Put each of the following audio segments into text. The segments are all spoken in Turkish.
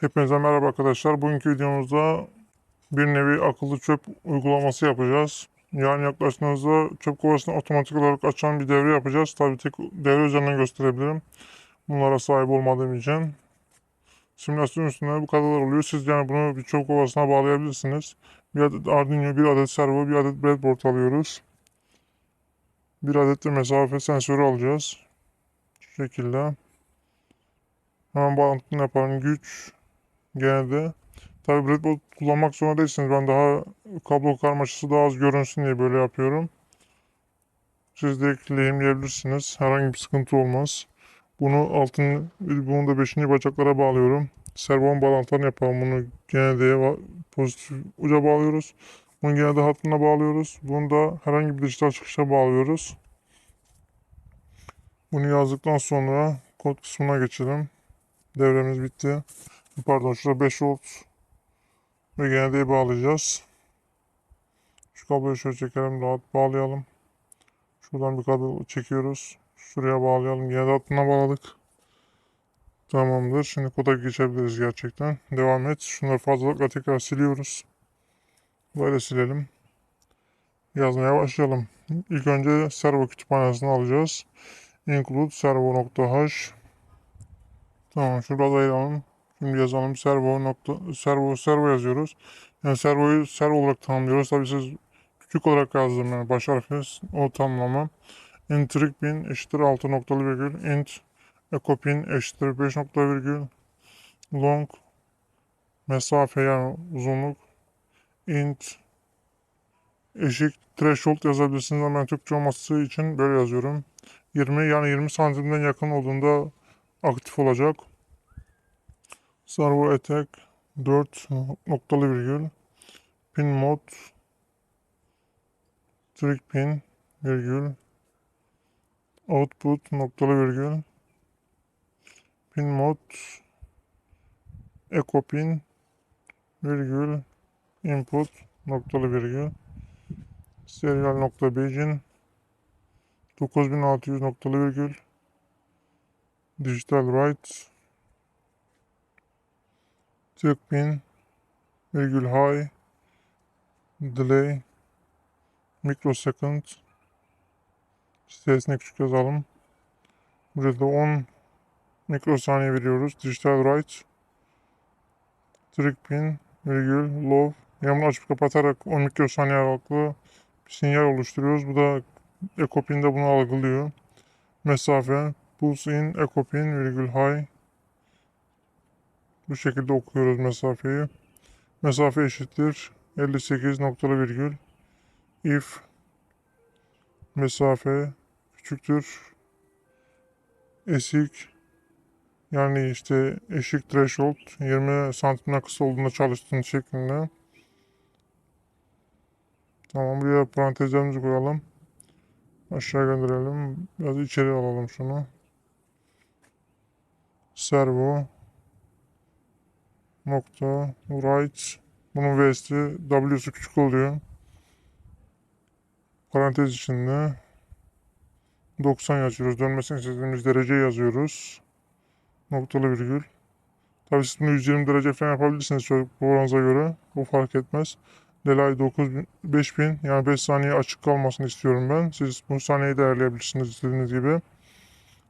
Hepinize merhaba arkadaşlar. Bugünkü videomuzda bir nevi akıllı çöp uygulaması yapacağız. Yani yaklaştığınızda çöp kovasını otomatik olarak açan bir devre yapacağız. Tabii tek devre üzerinden gösterebilirim. Bunlara sahip olmadığım için. Simülasyon üstünde bu kadar oluyor. Siz yani bunu bir çöp kovasına bağlayabilirsiniz. Bir adet Arduino, bir adet servo, bir adet breadboard alıyoruz. Bir adet de mesafe sensörü alacağız. Şu şekilde. Hemen bağlantını yapalım. Güç, genelde. Tabi breadboard kullanmak zorunda değilsiniz. Ben daha kablo karmaşası daha az görünsün diye böyle yapıyorum. Siz de lehimleyebilirsiniz. Herhangi bir sıkıntı olmaz. Bunu altın, bunu da 5. bacaklara bağlıyorum. Servon bağlantılarını yapalım. Bunu genelde pozitif uca bağlıyoruz. Bunu genelde hattına bağlıyoruz. Bunu da herhangi bir dijital çıkışa bağlıyoruz. Bunu yazdıktan sonra kod kısmına geçelim. Devremiz bitti. Pardon şurada 5 volt ve geneldeyi bağlayacağız. Şu kabloyu şöyle çekelim rahat bağlayalım. Şuradan bir kablo çekiyoruz. Şuraya bağlayalım. Genelde hattına bağladık. Tamamdır. Şimdi koda geçebiliriz gerçekten. Devam et. Şunları fazlalıkla tekrar siliyoruz. Böyle silelim. Yazmaya başlayalım. İlk önce servo kütüphanesini alacağız. Include servo.h Tamam şurada ayıralım. Şimdi yazalım servo nokta servo servo yazıyoruz. Yani servoyu servo olarak tanımlıyoruz. Tabii siz küçük olarak yazdım yani baş harfi o tanımlama. int trig pin eşittir 6 noktalı virgül int echo pin eşittir 5 nokta virgül long mesafe yani uzunluk int eşik threshold yazabilirsiniz ama ben Türkçe olması için böyle yazıyorum. 20 yani 20 santimden yakın olduğunda aktif olacak. Servo attack 4 noktalı virgül pin mod trig pin virgül output noktalı virgül pin mod echo pin virgül input noktalı virgül serial nokta begin 9600 noktalı virgül digital write pin virgül high delay microsecond sitesine küçük yazalım. Burada 10 mikrosaniye veriyoruz. Digital write pin virgül low bunu açıp kapatarak 10 mikrosaniye aralıklı bir sinyal oluşturuyoruz. Bu da echo pin de bunu algılıyor. Mesafe pulse in echo pin virgül high bu şekilde okuyoruz mesafeyi. Mesafe eşittir 58 noktalı virgül if mesafe küçüktür esik yani işte eşik threshold 20 santimden kısa olduğunda çalıştığın şeklinde. Tamam buraya parantezlerimizi koyalım. Aşağı gönderelim. Biraz içeri alalım şunu. Servo nokta right bunun V'si W'su küçük oluyor. Parantez içinde 90 yazıyoruz. Dönmesini istediğimiz derece yazıyoruz. Noktalı virgül. Tabi siz bunu 120 derece falan yapabilirsiniz çocuk programınıza göre. Bu fark etmez. Delay 9 5000 yani 5 saniye açık kalmasını istiyorum ben. Siz bu saniyeyi değerleyebilirsiniz istediğiniz gibi.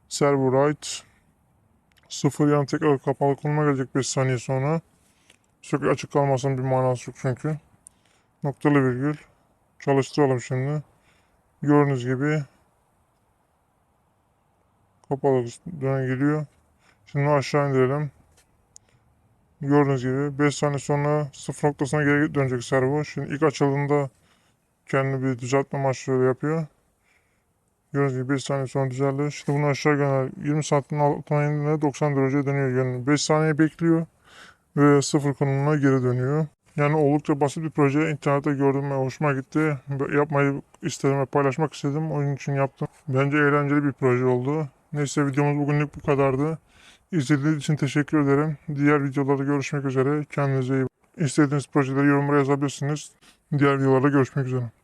Servo write 0 yani tekrar kapalı konuma gelecek 5 saniye sonra. Sürekli açık kalmasının bir manası yok çünkü. Noktalı virgül. Çalıştıralım şimdi. Gördüğünüz gibi kapalı dönem geliyor. Şimdi aşağı indirelim. Gördüğünüz gibi 5 saniye sonra sıfır noktasına geri dönecek servo. Şimdi ilk açıldığında kendi bir düzeltme amaçlı yapıyor. Gördüğünüz gibi 5 saniye sonra düzeldi. Şimdi bunu aşağı gönder. 20 santimin altına indiğinde 90 derece dönüyor yönünü. 5 saniye bekliyor ve sıfır konumuna geri dönüyor. Yani oldukça basit bir proje. İnternette gördüm ve hoşuma gitti. Yapmayı istedim ve paylaşmak istedim. Onun için yaptım. Bence eğlenceli bir proje oldu. Neyse videomuz bugünlük bu kadardı. İzlediğiniz için teşekkür ederim. Diğer videolarda görüşmek üzere. Kendinize iyi bakın. İstediğiniz projeleri yorumlara yazabilirsiniz. Diğer videolarda görüşmek üzere.